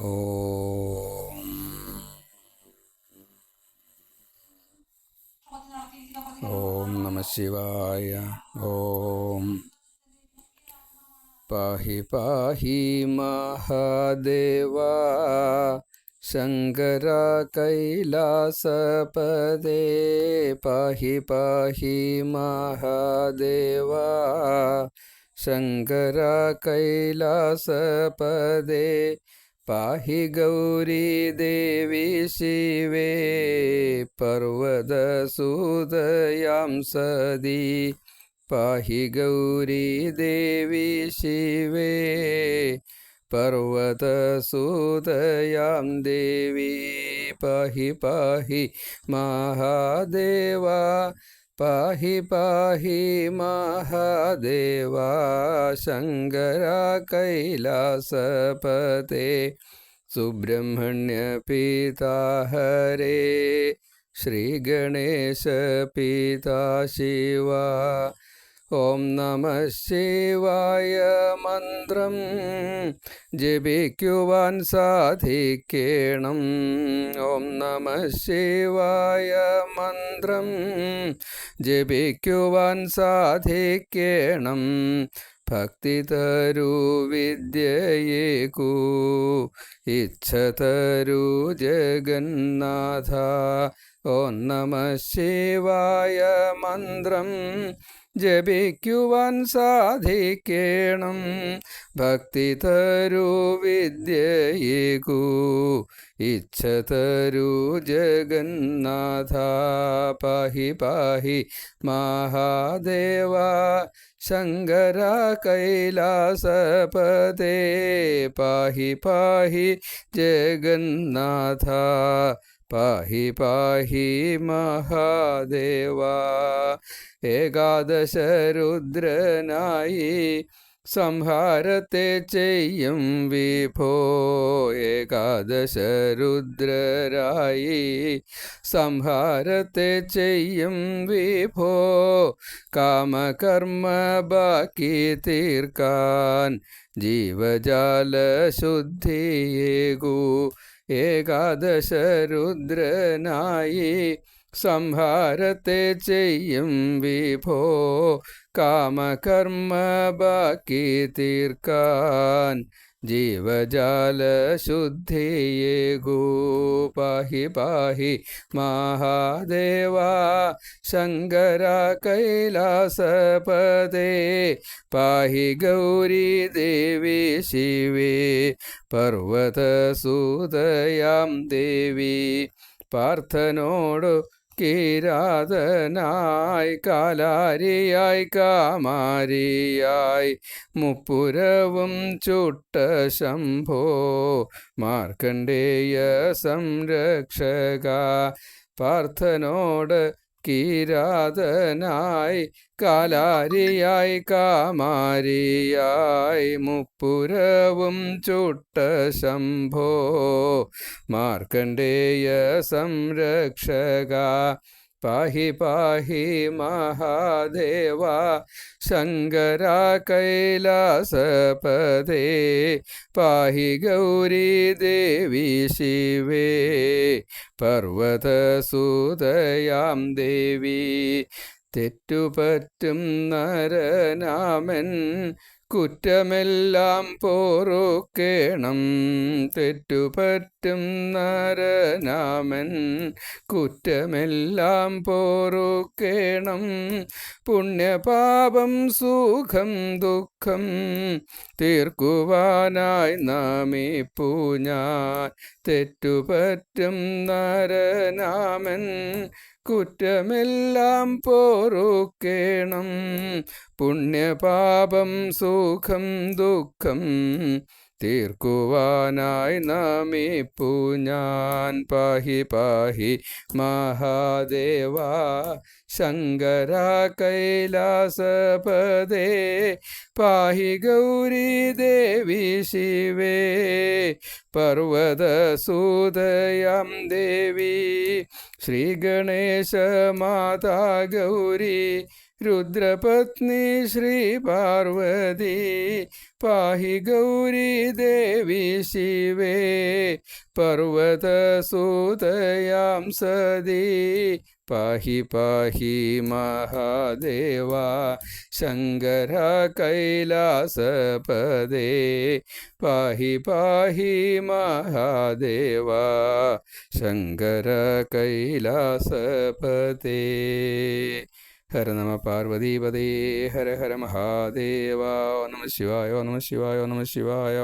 ഓം ഓം നമ ശിവായ. ഓം പാഹി പാഹി മഹാദേവ. ശങ്കര കൈലാസപദേ. പാഹി പാഹി മഹാദേവ. ശങ്കര കൈലാസപദേ. പാഹി ഗൗരീ ദേവി ശിവേ പർവതസൂതയാം സദി പാഹി ഗൗരീ ദേവി ശിവേ പർവതസൂതയാം ദേവി. പാഹി പാഹി മഹാദേവ പാഹി പാഹി മഹാദേവ ശങ്കര കൈലാസപതേ സുബ്രഹ്മണ്യ പിതാ ഹരേ ശ്രീഗണേശ പിതാ ശിവ ഓം നമ ശിവായ മന്ത്രം ജപിക്കുവാൻ സാധിക്കണം. ഓം നമ ശിവായ മന്ത്രം ജപിക്കുവാൻ സാധിക്കണം. ഭക്തി തരൂ വിദ്യയേക്കൂ ഇച്ഛ തരൂ ജഗന്നാഥ. ഓം നമ ശിവായ മന്ത്രം ജപിക്കുവാൻ സാധിക്കണം. ഭക്തി തരൂ വിദ്യയേകൂ ഇച്ഛ തരൂ ജഗന്നാഥ. പാഹി പാഹി മഹാദേവ. ശങ്കര കൈലാസപതേ പാഹി പാഹി ജഗന്നാഥ. പാഹി പാഹി മഹാദേവ. ഏകാദശ രുദ്രനായി സംഹാരത്തെ ചെയ്യും വിഭോ. ഏകാദശ രുദ്രരായി സംഹാരത്തെ ചെയ്യും വിഭോ. കാമകർമ്മ ബാക്കി തീർക്കാൻ ജീവജാല ശുദ്ധിയേകൂ ഏകാദശ രുദ്രനായി സംഹാരത്തെ ചെയ്യും വിഭോ. കാമകർമ്മ ബാക്കി തീർക്കാൻ ജീവജാല ശുദ്ധിയേകൂ പാഹി പാഹി മഹാദേവ ശങ്കര കൈലാസപദേ. പാഹി ഗൗരി ദേവി ശിവേ. പർവതസൂതയാം ദേവി. പാർത്ഥനോടു കിരാതനായി കാലാരിയായി കാമാരിയായി മുപ്പുരവും ചുട്ട ശംഭോ മാർക്കണ്ഡേയ സംരക്ഷക പാർത്ഥനോട് കിരാതനായി കാലാരിയായി കാമാരിയായി മുപ്പുരവും ചുട്ട ശംഭോ. മാർക്കണ്ഡേയ സംരക്ഷക പാഹി പാഹി മഹാദേവ ശങ്കര കൈലാസപദേ പാഹി ഗൗരീ ദേവി ശിവേ. പർവതസൂതയാം ദേവി തെറ്റുപറ്റും നരനാമൻ കുറ്റമെല്ലാം പോറുക്കേണം. തെറ്റുപറ്റും നരനാമൻ. കുറ്റമെല്ലാം പോറുക്കേണം. പുണ്യപാപം സുഖം ദുഃഖം തീർക്കുവാനായി നമിപ്പു പൂഞ്ഞ തെറ്റുപറ്റും നരനാമൻ. കുറ്റമെല്ലാം പോറുക്കേണം. പുണ്യപാപം സുഖം ദുഃഖം തീർക്കുവാനായി നമിപ്പു ഞാൻ പാഹി പാഹി മഹാദേവ ശങ്കര കൈലാസപദേ പാഹി ഗൗരി ദേവി ശിവേ പർവതസൂദയം ദേവി ശ്രീഗണേശ മാതാ ഗൗരി രുദ്രപത്നി ശ്രീ പാർവതി പാഹി ഗൗരി ദേവി ശിവേ പർവതസൂതയാം സതി പാഹി പാഹി മഹാദേവ ശങ്കര കൈലാസപദേ പാഹി പാഹി മഹാദേവ ശങ്കര കൈലാസപദേ. ഹര നമ പാർവതീപതേ ഹര ഹര മഹാദേവ നമ ശിവായോ നമ ശിവായോ നമ ശിവായ.